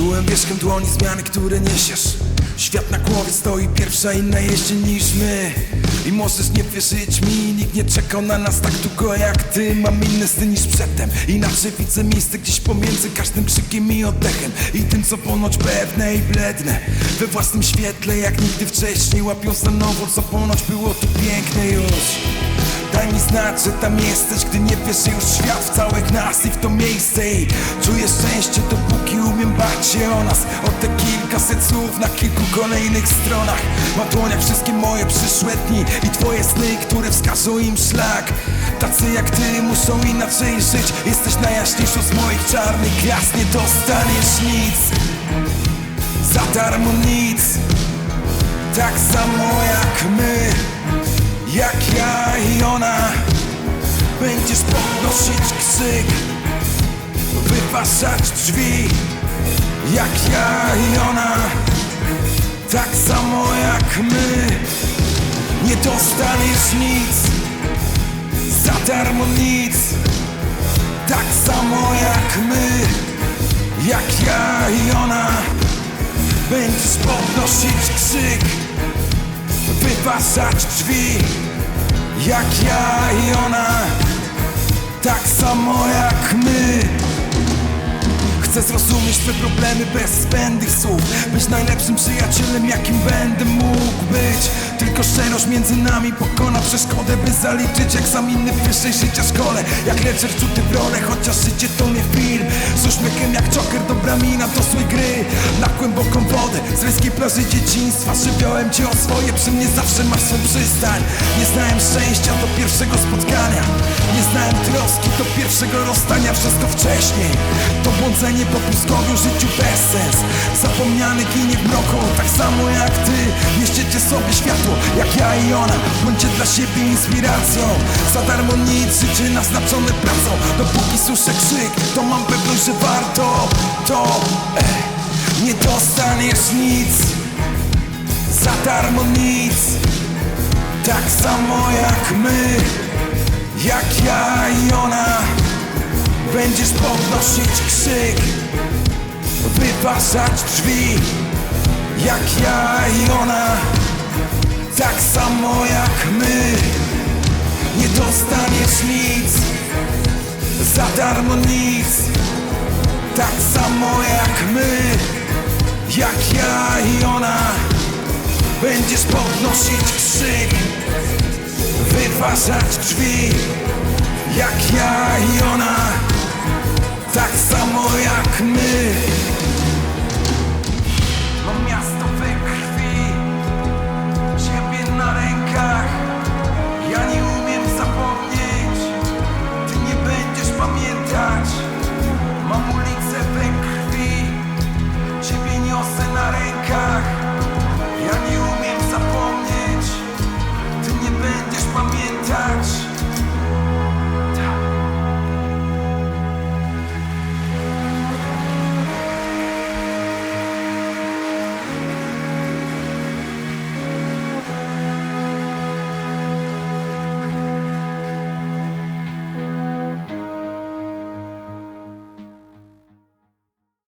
Czułem wierzchem dłoni zmiany, które niesiesz. Świat na głowie stoi pierwsza inna jeździ niż my. I możesz nie wierzyć mi, nikt nie czekał na nas tak długo jak ty. Mam inny styl niż przedtem, inaczej widzę miejsce gdzieś pomiędzy każdym krzykiem i oddechem. I tym co ponoć pewne i bledne We własnym świetle jak nigdy wcześniej. Łapiąc na nowo co ponoć było tu piękne już Daj mi znać, że tam jesteś, gdy nie wiesz, już świat w całych nas i w to miejsce. I czuję szczęście, dopóki umiem bać się o nas. O te kilkaset słów na kilku kolejnych stronach. Mam w wszystkie moje przyszłe dni I twoje sny, które wskażą im szlak. Tacy jak ty muszą inaczej żyć. Jesteś najjaśniejszą z moich czarnych gwiazd. Nie dostaniesz nic. Za darmo nic. Tak samo jak my jak ja i ona Będziesz podnosić krzyk Wyważać drzwi. Jak ja i ona Tak samo jak my Nie dostaniesz nic Za darmo nic. Tak samo jak my Jak ja i ona Będziesz podnosić krzyk wyważać drzwi Jak ja i ona. Tak samo jak my. Chcę zrozumieć twoje problemy bez zbędnych słów. Być najlepszym przyjacielem jakim będę mógł być Tylko szczerość między nami pokona przeszkodę By zaliczyć egzaminy w wyższej życia szkole. Jak leczer czuty w rolę, chociaż życie to nie film. Z uśmiechem jak Joker, dobra mina to złej gry. Na głęboką wodę, z rejskiej plaży dzieciństwa Żywiołem cię o swoje, przy mnie zawsze masz swą przystań. Nie znałem szczęścia do pierwszego spotkania. Nie znałem troski do pierwszego rozstania. Wszystko wcześniej To błądzenie po pustkowiu, życiu bez sens. Zapomniany ginie w mroku, tak samo jak ty. Niszczycie sobie i ona Bądźcie dla siebie inspiracją. Za darmo nic, życie naznaczone pracą. Dopóki słyszę krzyk, to mam pewność, że warto To, eh, nie dostaniesz nic. Za darmo nic. Tak samo jak my Jak ja i ona. Będziesz podnosić krzyk Wyważać drzwi Jak ja i ona Nie dostaniesz nic. Za darmo nic. Tak samo jak my. Jak ja i ona. Będziesz podnosić krzyk. Wyważać drzwi. Jak ja i ona. Tak samo jak